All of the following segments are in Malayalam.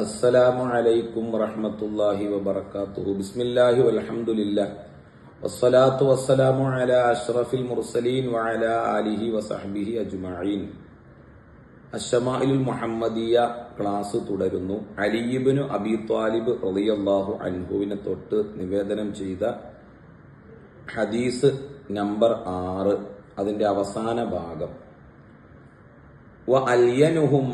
അസ്സലാമു അലൈക്കും വറഹമത്തല്ലാഹി വബർക്കാത്തുഹു ബിസ്മില്ലാഹി വലഹമുല്ല വസ്സലാത്തു വസ്സലാമു അല അഷ്റഫിൽ മുർസലീൻ വഅല ആലിഹി വസഹബിഹി അജ്മഈൻ. അഷമായിൽ മുഹമ്മദിയ ക്ലാസ് തുടരുന്നു. അലിയിബിനു അബി ത്വാലിബ് റളിയല്ലാഹു അൻഹുവിനെ തൊട്ട് നിവേദനം ചെയ്ത ഹദീസ് നമ്പർ ആറ് അതിന്റെ അവസാന ഭാഗം. വ അല്യനുഹും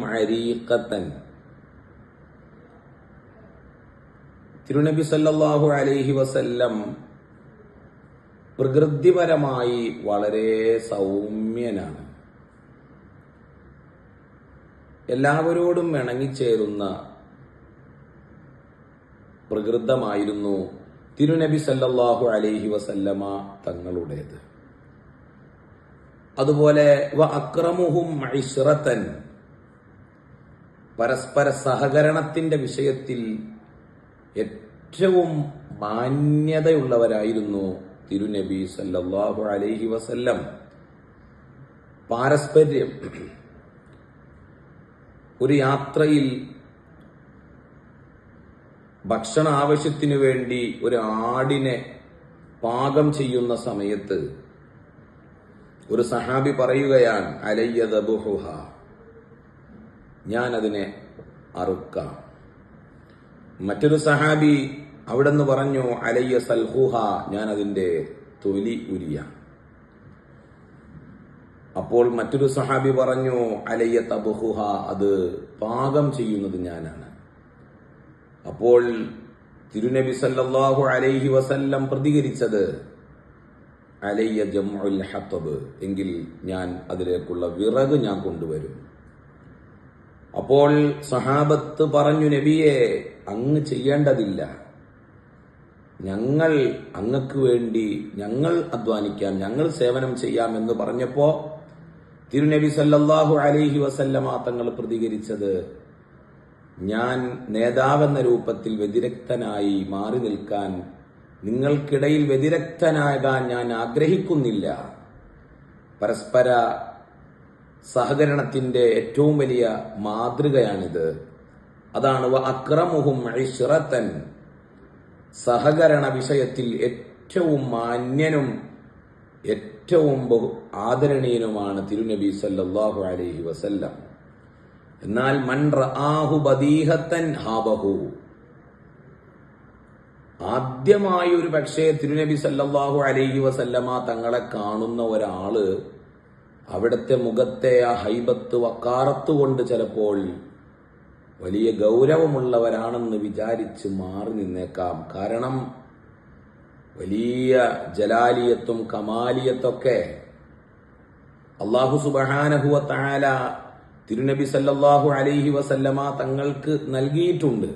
തിരുനബി സല്ലാഹു അലൈഹി വസല്ലം പ്രകൃതിപരമായി വളരെ സൗമ്യനാണ്. എല്ലാവരോടും ഇണങ്ങിച്ചേരുന്ന പ്രകൃതമായിരുന്നു തിരുനബി സല്ലാഹു അലൈഹി വസല്ലമ തങ്ങളുടേത്. അതുപോലെ വ അക്രമുഹും ഐശ്രത്തൻ പരസ്പര സഹകരണത്തിന്റെ വിഷയത്തിൽ ഏറ്റവും മാന്യതയുള്ളവരായിരുന്നു തിരുനബി സല്ലാഹു അലൈഹി വസല്ലം. പാരസ്പര്യം. ഒരു യാത്രയിൽ ഭക്ഷണ ആവശ്യത്തിനു വേണ്ടി ഒരു ആടിനെ പാകം ചെയ്യുന്ന സമയത്ത് ഒരു സഹാബി പറയുകയാണ് അലയ്യദബുഹ ഞാൻ അതിനെ അറുക്കാം. മറ്റൊരു സഹാബി അവിടെ നിന്ന് പറഞ്ഞു അലയ്യ സൽഹുഹ ഞാൻ അതിന്റെ തൊലി ഉരിയ. അപ്പോൾ മറ്റൊരു സഹാബി പറഞ്ഞു അലയ്യ തബുഹുഹ അത് പാകം ചെയ്യുന്നത് ഞാനാണ്. അപ്പോൾ തിരുനബി സല്ലാഹു അലൈഹി വസല്ലം പ്രതികരിച്ചത് അലയ്യ ജംഉൽ ഹത്തബ് എങ്കിൽ ഞാൻ അതിലേക്കുള്ള വിറക് ഞാൻ കൊണ്ടുവരും. അപ്പോൾ സഹാബത്ത് പറഞ്ഞു നബിയെ അങ്ങ് ചെയ്യേണ്ടതില്ല. ഞങ്ങൾ അങ്ങക്ക് വേണ്ടി ഞങ്ങൾ അധ്വാനിക്കാം ഞങ്ങൾ സേവനം ചെയ്യാം എന്ന് പറഞ്ഞപ്പോ തിരുനബി സല്ലാഹു അലൈഹി വസല്ലമ തങ്ങൾ പ്രതികരിച്ചത് ഞാൻ നേതാവെന്ന രൂപത്തിൽ വ്യതിരക്തനായി മാറി നിൽക്കാൻ നിങ്ങൾക്കിടയിൽ വ്യതിരക്തനാകാൻ ഞാൻ ആഗ്രഹിക്കുന്നില്ല. പരസ്പര സഹകരണത്തിന്റെ ഏറ്റവും വലിയ മാതൃകയാണിത്. അതാണ് അക്രമുഹും ഇഷ്റത്തൻ സഹകരണ വിഷയത്തിൽ ഏറ്റവും മാന്യനും ഏറ്റവും ബഹു ആദരണീയനുമാണ് തിരുനബി സല്ലാഹു അലൈഹി വസല്ലം. എന്നാൽ മൻ ആഹു ബദീഹത്തൻ ഹാബഹു. ആദ്യമായി ഒരു പക്ഷേ തിരുനബി സല്ലാഹു അലൈഹി വസല്ലമ തങ്ങളെ കാണുന്ന ഒരാൾ അവിടുത്തെ മുഖത്തെ ആ ഹൈബത്ത് വക്കാറത്ത് കൊണ്ട് ചിലപ്പോൾ വലിയ ഗൗരവമുള്ളവരാണെന്ന് വിചാരിച്ച് മാറി നിന്നേക്കാം. കാരണം വലിയ ജലാലിയത്തും കമാലിയത്തൊക്കെ അള്ളാഹു സുബഹാനഹുവ താല തിരുനബി സല്ലാഹു അലൈഹി വസല്ലമ തങ്ങൾക്ക് നൽകിയിട്ടുണ്ട്.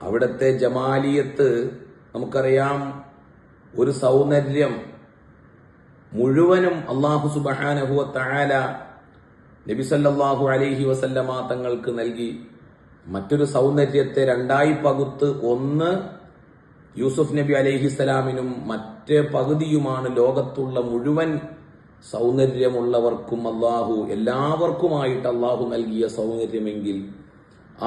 അവിടുത്തെ ജമാലിയത്ത് നമുക്കറിയാം ഒരു സൗന്ദര്യം മുഴുവനും അള്ളാഹു സുബഹാനഹുവ തആല നബി സല്ലല്ലാഹു അലൈഹി വസല്ലമ തങ്ങൾക്ക് നൽകി. മറ്റൊരു സൗന്ദര്യത്തെ രണ്ടായി പകുത്ത് ഒന്ന് യൂസുഫ് നബി അലൈഹിസ്സലാമിനും മറ്റേ പകുതിയുമാണ് ലോകത്തുള്ള മുഴുവൻ സൗന്ദര്യമുള്ളവർക്കും അള്ളാഹു എല്ലാവർക്കുമായിട്ട് അള്ളാഹു നൽകിയ സൗന്ദര്യമെങ്കിൽ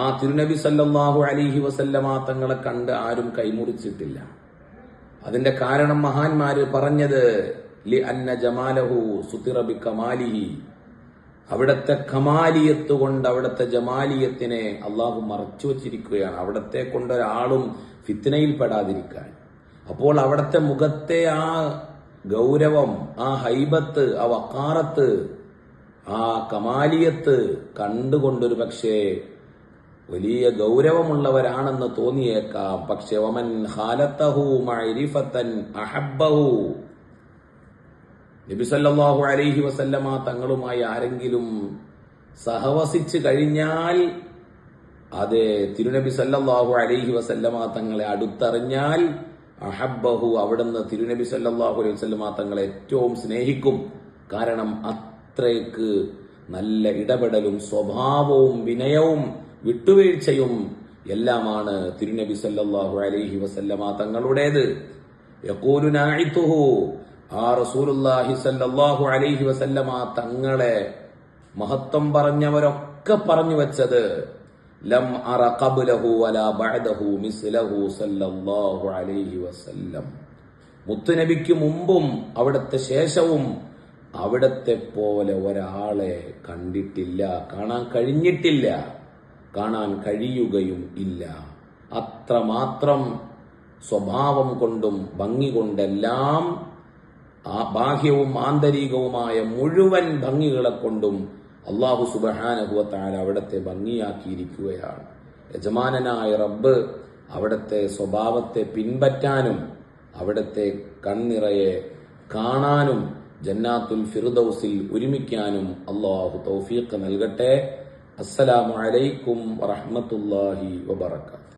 ആ തിരുനബി സല്ലാഹു അലിഹി വസല്ലമ തങ്ങളെ കണ്ട് ആരും കൈമുറിച്ചിട്ടില്ല. അതിന്റെ കാരണം മഹാന്മാര് പറഞ്ഞത് ലി അന്ന ജമാലഹു സുത്തിറബി കമാലിഹി അവിടത്തെ കമാലിയത്ത് കൊണ്ട് അവിടത്തെ ജമാലിയത്തിനെ അള്ളാഹു മറച്ചു വച്ചിരിക്കുകയാണ്. അവിടത്തെ കൊണ്ടൊരാളും ഫിത്തിനയിൽ പെടാതിരിക്കാൻ. അപ്പോൾ അവിടത്തെ മുഖത്തെ ആ ഗൗരവം ആ ഹൈബത്ത് ആ വക്കാറത്ത് ആ കമാലിയത്ത് കണ്ടുകൊണ്ടൊരു പക്ഷേ വലിയ ഗൗരവമുള്ളവരാണെന്ന് തോന്നിയേക്കാം. പക്ഷെ ഒമൻ ഹാലത്തഹു മഅരിഫത്തൻ അഹബ്ബഹു. നബിസല്ലാഹു അലൈഹി വസല്ലമ തങ്ങളുമായി ആരെങ്കിലും സഹവസിച്ച് കഴിഞ്ഞാൽ അതെ തിരുനബി സല്ലാഹു അലൈഹി വസല്ലമ തങ്ങളെ അടുത്തറിഞ്ഞാൽ അഹബ്ബഹു അവിടുന്ന് തിരുനബി സല്ലാഹു അലൈഹി വസല്ലമ തങ്ങളെ ഏറ്റവും സ്നേഹിക്കും. കാരണം അത്രയ്ക്ക് നല്ല ഇടപെടലും സ്വഭാവവും വിനയവും വിട്ടുവീഴ്ചയും എല്ലാമാണ് തിരുനബി സല്ലാഹു അലൈഹി വസല്ലമ തങ്ങളുടേത്. യക്കൂലു ആ റസൂലുള്ളാഹി സല്ലല്ലാഹു അലൈഹി വസല്ലമ തങ്ങളെ മഹത്വം പറഞ്ഞവരൊക്കെ പറഞ്ഞു വെച്ചത് ലം അറ ഖബ്ലഹു വലാ ബഅദഹു മിസ്ലഹു സല്ലല്ലാഹു അലൈഹി വസല്ലം. മുത്തുനബിക്ക് മുമ്പും അവിടത്തെ ശേഷവും അവിടത്തെ പോലെ ഒരാളെ കണ്ടിട്ടില്ല കാണാൻ കഴിഞ്ഞിട്ടില്ല കാണാൻ കഴിയുകയും ഇല്ല. അത്രമാത്രം സ്വഭാവം കൊണ്ടും ഭംഗി കൊണ്ടെല്ലാം ആ ബാഹ്യവും ആന്തരികവുമായ മുഴുവൻ ഭംഗികളെ കൊണ്ടും അള്ളാഹു സുബഹാനഹുവത്താല അവിടത്തെ ഭംഗിയാക്കിയിരിക്കുകയാണ്. യജമാനനായ റബ്ബ് അവിടത്തെ സ്വഭാവത്തെ പിൻപറ്റാനും അവിടത്തെ കണ്ണിറയെ കാണാനും ജന്നാത്തുൽ ഫിറുദൌസിൽ ഒരുമിക്കാനും അള്ളാഹു തൗഫീഖ് നൽകട്ടെ. അസ്സലാമു അലൈക്കും വറഹ്മത്തുള്ളാഹി വബറകാതുഹു.